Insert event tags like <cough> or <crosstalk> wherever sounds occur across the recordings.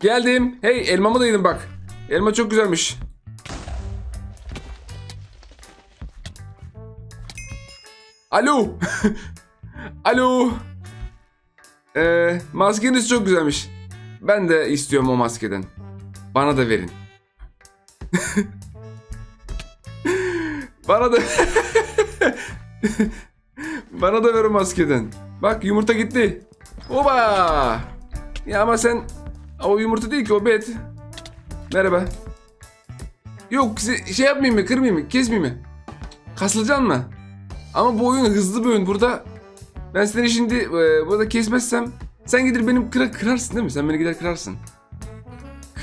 Geldim. Hey elmamı da yedim bak. Elma çok güzelmiş. Alo. <laughs> Alo. Ee, maskeniz çok güzelmiş. Ben de istiyorum o maskeden. Bana da verin. <laughs> Bana da... <laughs> Bana da ver o maskeden. Bak yumurta gitti. Oba! Ya ama sen... O yumurta değil ki o bet. Merhaba. Yok şey yapmayayım mı kırmayayım mı kesmeyeyim mi? Kasılacaksın mı? Ama bu oyun hızlı bir oyun. Burada ben seni şimdi e, burada kesmezsem sen gider benim kıra kırarsın değil mi? Sen beni gider kırarsın.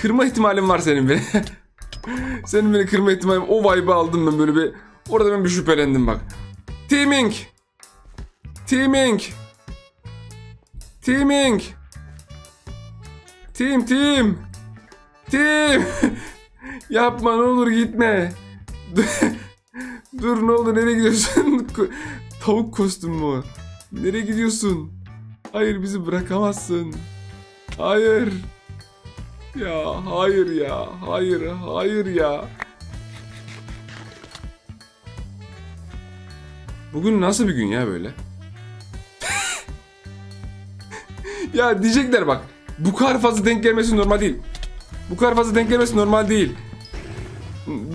Kırma ihtimalim var senin beni. <laughs> senin beni kırma ihtimalim. O vibe'ı aldım ben böyle bir. Orada ben bir şüphelendim bak. Teaming. Teaming. Teaming. Team team. Team. <laughs> Yapma ne olur gitme. <laughs> Dur ne oldu nereye gidiyorsun? <laughs> Tavuk kostümü o. Nereye gidiyorsun? Hayır bizi bırakamazsın. Hayır. Ya hayır ya. Hayır hayır ya. Bugün nasıl bir gün ya böyle? ya diyecekler bak. Bu kadar fazla denk gelmesi normal değil. Bu kadar fazla denk gelmesi normal değil.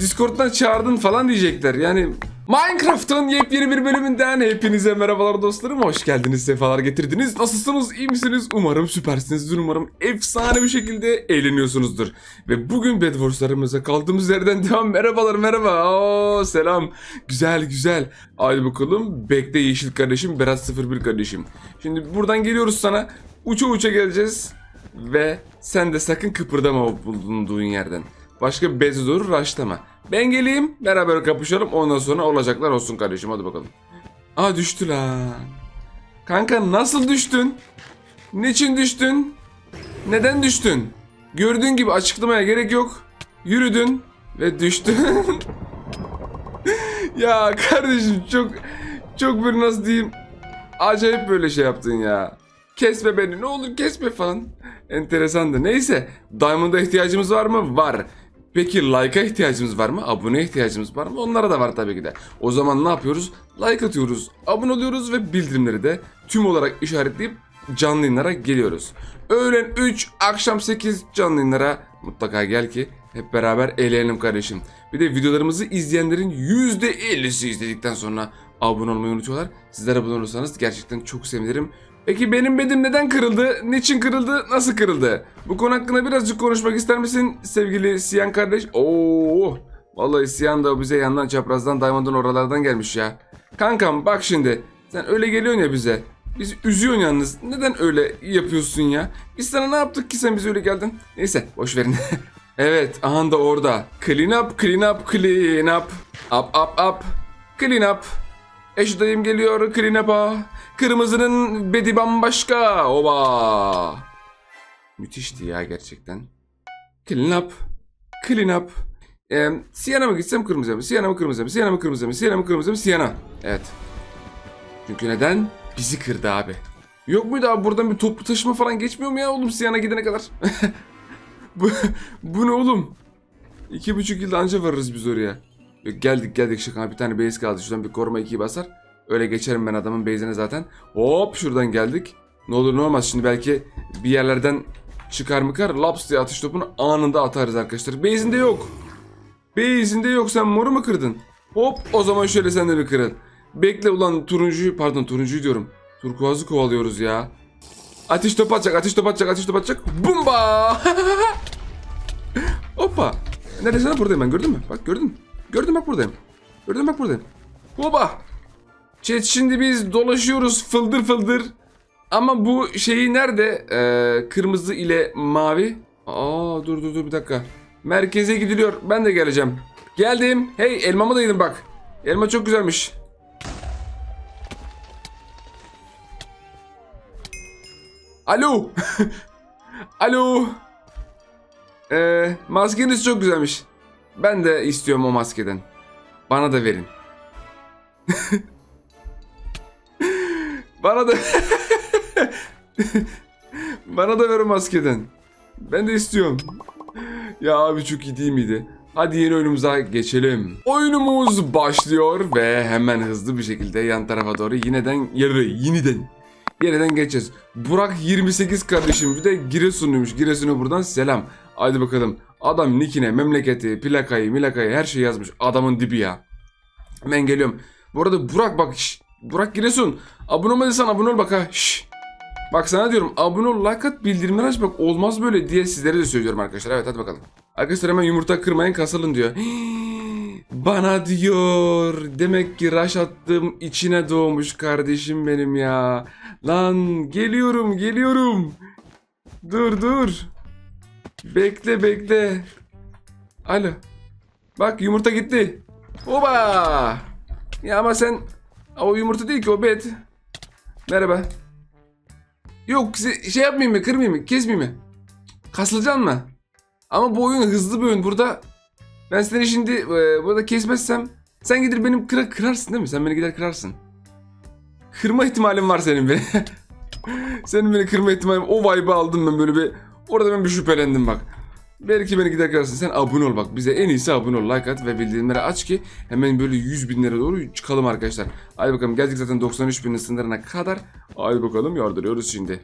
Discord'dan çağırdın falan diyecekler. Yani Minecraft'ın yepyeni bir bölümünden hepinize merhabalar dostlarım. Hoş geldiniz, sefalar getirdiniz. Nasılsınız, iyi misiniz? Umarım süpersinizdir. Umarım efsane bir şekilde eğleniyorsunuzdur. Ve bugün Bed Wars'larımıza kaldığımız yerden <laughs> devam. Merhabalar, merhaba. Oo, selam. Güzel, güzel. Haydi bakalım. Bekle Yeşil kardeşim, Berat 01 kardeşim. Şimdi buradan geliyoruz sana. Uça uça geleceğiz. Ve sen de sakın kıpırdama bulunduğun yerden. Başka bir beze doğru raşlama. Ben geleyim beraber kapışalım ondan sonra olacaklar olsun kardeşim hadi bakalım. Aa düştü lan. Kanka nasıl düştün? Niçin düştün? Neden düştün? Gördüğün gibi açıklamaya gerek yok. Yürüdün ve düştün. <laughs> ya kardeşim çok çok bir nasıl diyeyim acayip böyle şey yaptın ya. Kesme beni ne olur kesme falan. Enteresandı. Neyse Diamond'a ihtiyacımız var mı? Var. Peki like'a ihtiyacımız var mı? Abone ihtiyacımız var mı? Onlara da var tabii ki de. O zaman ne yapıyoruz? Like atıyoruz, abone oluyoruz ve bildirimleri de tüm olarak işaretleyip canlı yayınlara geliyoruz. Öğlen 3, akşam 8 canlı yayınlara mutlaka gel ki hep beraber eğlenelim kardeşim. Bir de videolarımızı izleyenlerin %50'si izledikten sonra abone olmayı unutuyorlar. Sizler abone olursanız gerçekten çok sevinirim. Peki benim bedim neden kırıldı? Niçin kırıldı? Nasıl kırıldı? Bu konu hakkında birazcık konuşmak ister misin sevgili Siyan kardeş? Oo, vallahi Siyan da bize yandan çaprazdan Diamond'ın oralardan gelmiş ya. Kankam bak şimdi sen öyle geliyorsun ya bize. Bizi üzüyorsun yalnız. Neden öyle yapıyorsun ya? Biz sana ne yaptık ki sen bize öyle geldin? Neyse boş verin. <laughs> evet aha da orada. Clean up, clean up, clean up. Up, up, up. Clean up. Eş dayım geliyor clean up'a. Kırmızının bedi bambaşka. Oba. Müthişti ya gerçekten. Clean up. Clean up. Ee, Siyana mı gitsem kırmızı mı? Siyana mı kırmızı mı? Siyana mı kırmızı mı? Siyana mı kırmızı mı? Siyana. Evet. Çünkü neden? Bizi kırdı abi. Yok muydu abi buradan bir toplu taşıma falan geçmiyor mu ya oğlum Siyana gidene kadar? <laughs> bu, bu ne oğlum? İki buçuk yılda anca varırız biz oraya. Yok, geldik geldik şaka bir tane base kaldı. Şuradan bir koruma ikiyi basar. Öyle geçerim ben adamın base'ine zaten. Hop şuradan geldik. Ne olur ne olmaz şimdi belki bir yerlerden çıkar mıkar laps diye atış topunu anında atarız arkadaşlar. Base'inde yok. Base'inde yok sen moru mu kırdın? Hop o zaman şöyle sen de bir kırın. Bekle ulan turuncuyu pardon turuncuyu diyorum. Turkuazı kovalıyoruz ya. Ateş top atacak ateş top atacak ateş top atacak. Bumba! <laughs> Hoppa. Neredesin lan buradayım ben gördün mü? Bak gördün mü? Gördün bak buradayım. Gördün bak buradayım. Hopa. Chat şimdi biz dolaşıyoruz fıldır fıldır. Ama bu şeyi nerede? Ee, kırmızı ile mavi. Aa dur dur dur bir dakika. Merkeze gidiliyor. Ben de geleceğim. Geldim. Hey elmamı da yedim bak. Elma çok güzelmiş. Alo. <laughs> Alo. Ee, maskeniz çok güzelmiş. Ben de istiyorum o maskeden. Bana da verin. <laughs> Bana da <laughs> Bana da ver o maskeden. Ben de istiyorum. Ya abi çok iyi değil miydi? Hadi yeni oyunumuza geçelim. Oyunumuz başlıyor ve hemen hızlı bir şekilde yan tarafa doğru yineden yarı yeniden yeniden geçeceğiz. Burak 28 kardeşim bir de Giresunluymuş. Giresun'a buradan selam. Hadi bakalım. Adam nikine, memleketi, plakayı, milakayı her şeyi yazmış. Adamın dibi ya. Hemen geliyorum. Bu arada Burak bak şş, Burak Giresun. Abone olmadıysan abone ol bak ha. Şş. Bak sana diyorum abone ol, like at, bildirimleri aç bak olmaz böyle diye sizlere de söylüyorum arkadaşlar. Evet hadi bakalım. Arkadaşlar hemen yumurta kırmayın kasılın diyor. <gasps> Bana diyor. Demek ki raş attığım içine doğmuş kardeşim benim ya. Lan geliyorum geliyorum. Dur dur. Bekle bekle. Alo. Bak yumurta gitti. Oba. Ya ama sen o yumurta değil ki o bet. Merhaba. Yok şey yapmayayım mı kırmayayım mı kesmeyeyim mi? Kasılacaksın mı? Ama bu oyun hızlı bir oyun. Burada ben seni şimdi e, burada kesmezsem sen gider benim kıra kırarsın değil mi? Sen beni gider kırarsın. Kırma ihtimalin var senin beni. <laughs> senin beni kırma ihtimalin o vibe'ı aldım ben böyle bir orada ben bir şüphelendim bak. Belki beni gider kırarsın. Sen abone ol bak. Bize en iyisi abone ol. Like at ve bildirimleri aç ki hemen böyle 100 binlere doğru çıkalım arkadaşlar. Hadi bakalım geldik zaten 93 bin sınırına kadar. Hadi bakalım yardırıyoruz şimdi.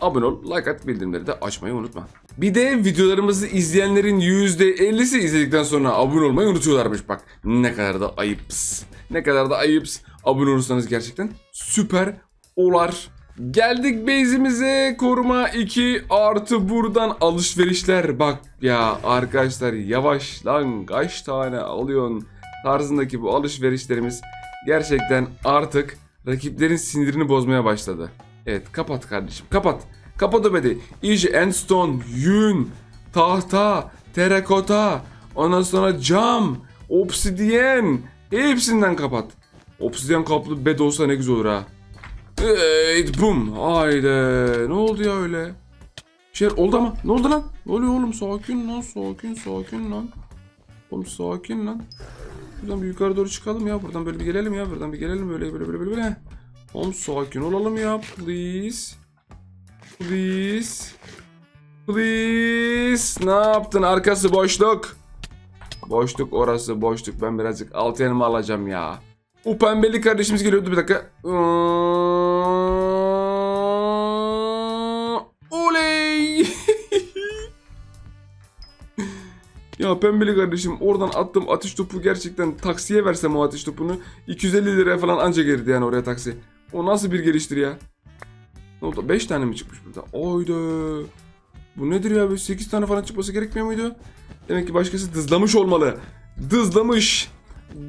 Abone ol, like at, bildirimleri de açmayı unutma. Bir de videolarımızı izleyenlerin %50'si izledikten sonra abone olmayı unutuyorlarmış bak. Ne kadar da ayıps. Ne kadar da ayıps. Abone olursanız gerçekten süper olar. Geldik base'imize koruma 2 artı buradan alışverişler. Bak ya arkadaşlar yavaş lan kaç tane alıyorsun tarzındaki bu alışverişlerimiz gerçekten artık rakiplerin sinirini bozmaya başladı. Evet kapat kardeşim kapat. Kapat o bedi. İyice endstone, yün, tahta, terakota, ondan sonra cam, obsidyen hepsinden kapat. Obsidyen kaplı bed olsa ne güzel olur ha. Evet bum. Haydi. Ne oldu ya öyle? Şey oldu ama. Ne oldu lan? Ne oluyor oğlum? Sakin lan. Sakin sakin lan. Oğlum sakin lan. Buradan bir yukarı doğru çıkalım ya. Buradan böyle bir gelelim ya. Buradan bir gelelim böyle böyle böyle böyle. Oğlum sakin olalım ya. Please. Please. Please. Ne yaptın? Arkası boşluk. Boşluk orası boşluk. Ben birazcık alt yanıma alacağım ya. O pembeli kardeşimiz geliyordu bir dakika. Oley! Ya pembeli kardeşim oradan attım atış topu gerçekten taksiye versem o atış topunu 250 liraya falan anca gelirdi yani oraya taksi. O nasıl bir geliştir ya? Ne oldu? 5 tane mi çıkmış burada? Oydu. Bu nedir ya? Böyle 8 tane falan çıkması gerekmiyor muydu? Demek ki başkası dızlamış olmalı. Dızlamış.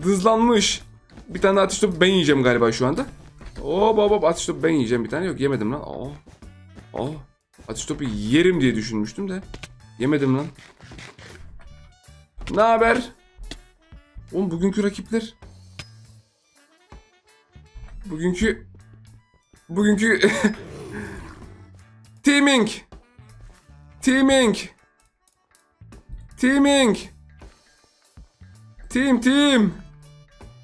Dızlanmış. Bir tane atış topu ben yiyeceğim galiba şu anda. Oo baba atış topu ben yiyeceğim bir tane. Yok yemedim lan. Aa. Aa. Atış topu yerim diye düşünmüştüm de. Yemedim lan. Ne haber? Oğlum bugünkü rakipler. Bugünkü bugünkü <laughs> teaming. Teaming. Teaming. Team team.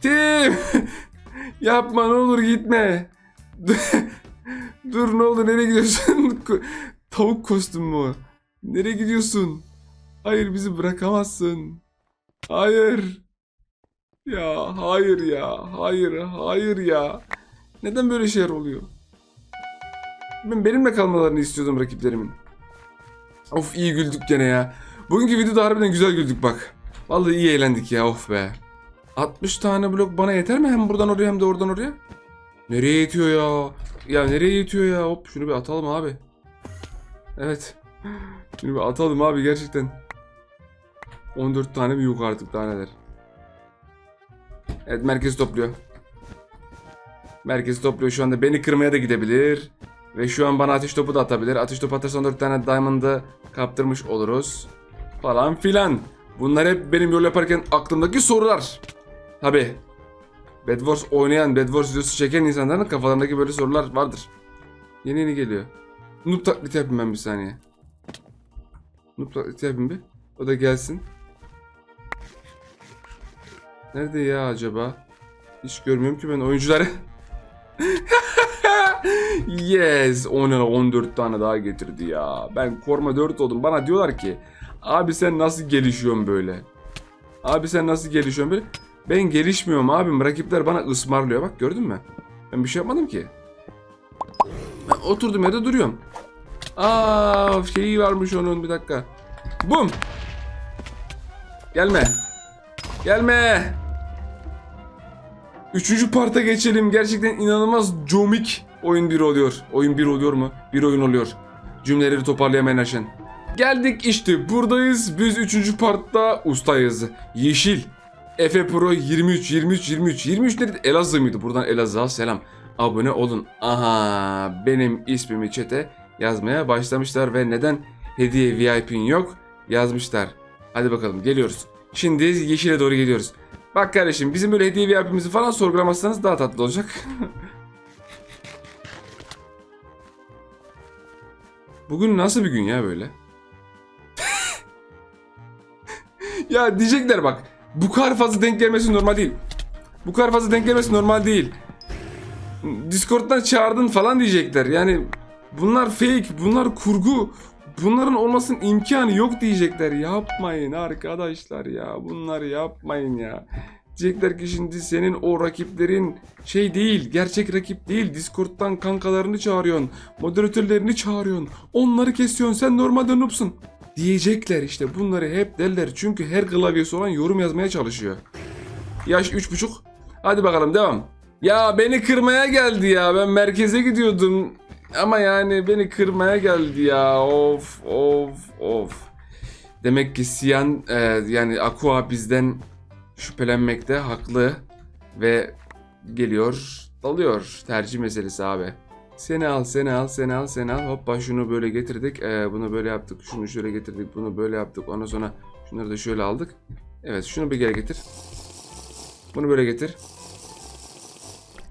Team. <laughs> Yapma ne olur gitme. <laughs> Dur ne oldu nereye gidiyorsun? Tavuk kostümü mü? Nereye gidiyorsun? Hayır bizi bırakamazsın. Hayır. Ya hayır ya. Hayır hayır ya. Neden böyle şeyler oluyor? Ben benimle kalmalarını istiyordum rakiplerimin. Of iyi güldük gene ya. Bugünkü videoda harbiden güzel güldük bak. Vallahi iyi eğlendik ya of be. 60 tane blok bana yeter mi? Hem buradan oraya hem de oradan oraya. Nereye yetiyor ya? Ya nereye yetiyor ya? Hop şunu bir atalım abi. Evet. Şunu bir atalım abi gerçekten. 14 tane yok artık daha neler. Evet merkezi topluyor. Merkezi topluyor şu anda beni kırmaya da gidebilir. Ve şu an bana ateş topu da atabilir. Ateş topu atarsa 14 tane diamond'ı kaptırmış oluruz. Falan filan. Bunlar hep benim yol yaparken aklımdaki sorular. Tabi. Bed Wars oynayan, Bed Wars videosu çeken insanların kafalarındaki böyle sorular vardır. Yeni yeni geliyor. Noob taklidi yapayım ben bir saniye. Noob taklidi yapayım bir. O da gelsin. Nerede ya acaba? Hiç görmüyorum ki ben oyuncuları. <laughs> Yes. O ne lan? 14 tane daha getirdi ya. Ben koruma 4 oldum. Bana diyorlar ki abi sen nasıl gelişiyorsun böyle? Abi sen nasıl gelişiyorsun böyle? Ben gelişmiyorum abim. Rakipler bana ısmarlıyor. Bak gördün mü? Ben bir şey yapmadım ki. Ben oturdum yerde duruyorum. Aa şeyi varmış onun bir dakika. Bum. Gelme. Gelme. Üçüncü parta geçelim. Gerçekten inanılmaz comik oyun bir oluyor. Oyun bir oluyor mu? Bir oyun oluyor. Cümleleri toparlayamayan Aşen. Geldik işte buradayız. Biz üçüncü partta ustayız. Yeşil. Efe Pro 23 23 23 23 nerede? Elazığ mıydı? Buradan Elazığ'a selam. Abone olun. Aha benim ismimi çete yazmaya başlamışlar ve neden hediye VIP'in yok yazmışlar. Hadi bakalım geliyoruz. Şimdi yeşile doğru geliyoruz. Bak kardeşim bizim böyle hediye VIP'imizi falan sorgulamazsanız daha tatlı olacak. <laughs> Bugün nasıl bir gün ya böyle? <laughs> ya diyecekler bak. Bu kadar fazla denk gelmesi normal değil. Bu kadar fazla denk gelmesi normal değil. Discord'dan çağırdın falan diyecekler. Yani bunlar fake, bunlar kurgu. Bunların olmasının imkanı yok diyecekler. Yapmayın arkadaşlar ya. Bunları yapmayın ya. Diyecekler ki şimdi senin o rakiplerin şey değil, gerçek rakip değil. Discord'dan kankalarını çağırıyorsun, moderatörlerini çağırıyorsun. Onları kesiyorsun, sen normalde noobsun. Diyecekler işte bunları hep derler. Çünkü her klavyesi olan yorum yazmaya çalışıyor. Yaş 3.5. Hadi bakalım devam. Ya beni kırmaya geldi ya. Ben merkeze gidiyordum. Ama yani beni kırmaya geldi ya. Of of of. Demek ki Siyan e, yani Aqua bizden şüphelenmekte haklı ve geliyor dalıyor tercih meselesi abi. Seni al, seni al, seni al, seni al. Hoppa şunu böyle getirdik. e, bunu böyle yaptık. Şunu şöyle getirdik. Bunu böyle yaptık. Ondan sonra şunları da şöyle aldık. Evet şunu bir geri getir. Bunu böyle getir.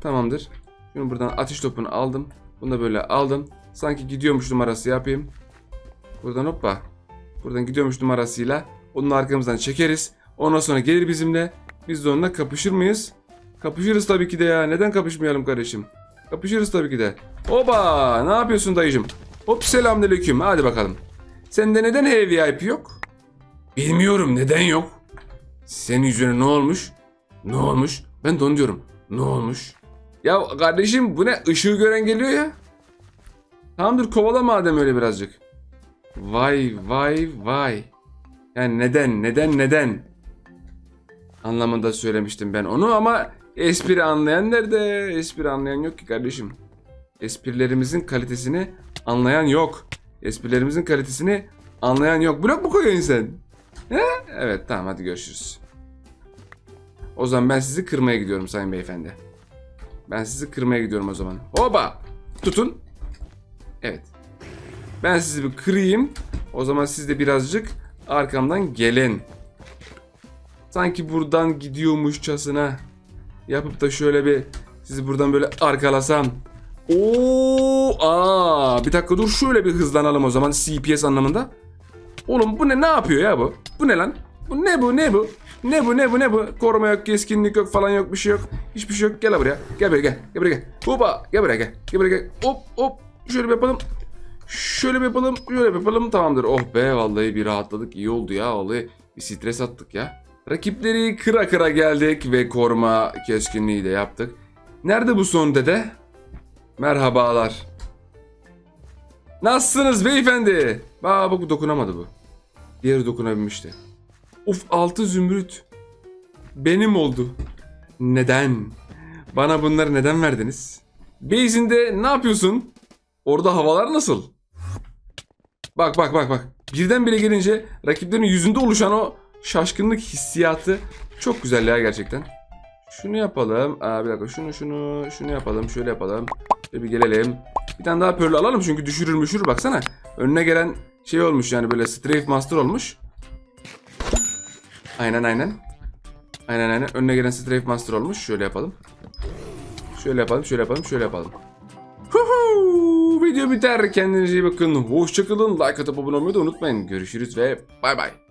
Tamamdır. Şimdi buradan ateş topunu aldım. Bunu da böyle aldım. Sanki gidiyormuş numarası yapayım. Buradan hoppa. Buradan gidiyormuş numarasıyla onun arkamızdan çekeriz. Ondan sonra gelir bizimle. Biz de onunla kapışır mıyız? Kapışırız tabii ki de ya. Neden kapışmayalım kardeşim? Kapışırız tabii ki de. Oba! Ne yapıyorsun dayıcım? Hop selamünaleyküm. Hadi bakalım. Sende neden HVIP yok? Bilmiyorum neden yok. Senin yüzüne ne olmuş? Ne olmuş? Ben de onu diyorum. Ne olmuş? Ya kardeşim bu ne? Işığı gören geliyor ya. Tamamdır kovala madem öyle birazcık. Vay vay vay. Yani neden neden neden? Anlamında söylemiştim ben onu ama espri anlayan nerede? Espri anlayan yok ki kardeşim. Esprilerimizin kalitesini anlayan yok. Esprilerimizin kalitesini anlayan yok. Blok mu koyuyorsun sen? He? Evet tamam hadi görüşürüz. O zaman ben sizi kırmaya gidiyorum sayın beyefendi. Ben sizi kırmaya gidiyorum o zaman. Oba! Tutun. Evet. Ben sizi bir kırayım. O zaman siz de birazcık arkamdan gelin. Sanki buradan gidiyormuşçasına yapıp da şöyle bir sizi buradan böyle arkalasam. Oo, aa, bir dakika dur şöyle bir hızlanalım o zaman CPS anlamında. Oğlum bu ne ne yapıyor ya bu? Bu ne lan? Bu ne bu ne bu? Ne bu ne bu ne bu? Koruma yok, keskinlik yok falan yok bir şey yok. Hiçbir şey yok. Gel buraya. Gel buraya gel. Gel buraya gel. Hopa. Gel buraya gel. Gel buraya gel. Hop hop. Şöyle bir yapalım. Şöyle bir yapalım. Şöyle bir yapalım. Tamamdır. Oh be vallahi bir rahatladık. İyi oldu ya. Vallahi bir stres attık ya. Rakipleri kıra kıra geldik ve koruma keskinliği de yaptık. Nerede bu son dede? Merhabalar. Nasılsınız beyefendi? Aa bak dokunamadı bu. Diğeri dokunabilmişti. Uf altı zümrüt. Benim oldu. Neden? Bana bunları neden verdiniz? Base'inde ne yapıyorsun? Orada havalar nasıl? Bak bak bak bak. Birdenbire gelince rakiplerin yüzünde oluşan o şaşkınlık hissiyatı çok güzel ya gerçekten. Şunu yapalım. Aa, bir dakika şunu şunu şunu yapalım. Şöyle yapalım. Şöyle bir gelelim. Bir tane daha pearl alalım çünkü düşürür müşürür baksana. Önüne gelen şey olmuş yani böyle strafe master olmuş. Aynen aynen. Aynen aynen. Önüne gelen strafe master olmuş. Şöyle yapalım. Şöyle yapalım, şöyle yapalım, şöyle yapalım. Huhu! Video biter. Kendinize iyi bakın. Hoşçakalın. Like atıp abone olmayı da unutmayın. Görüşürüz ve bay bay.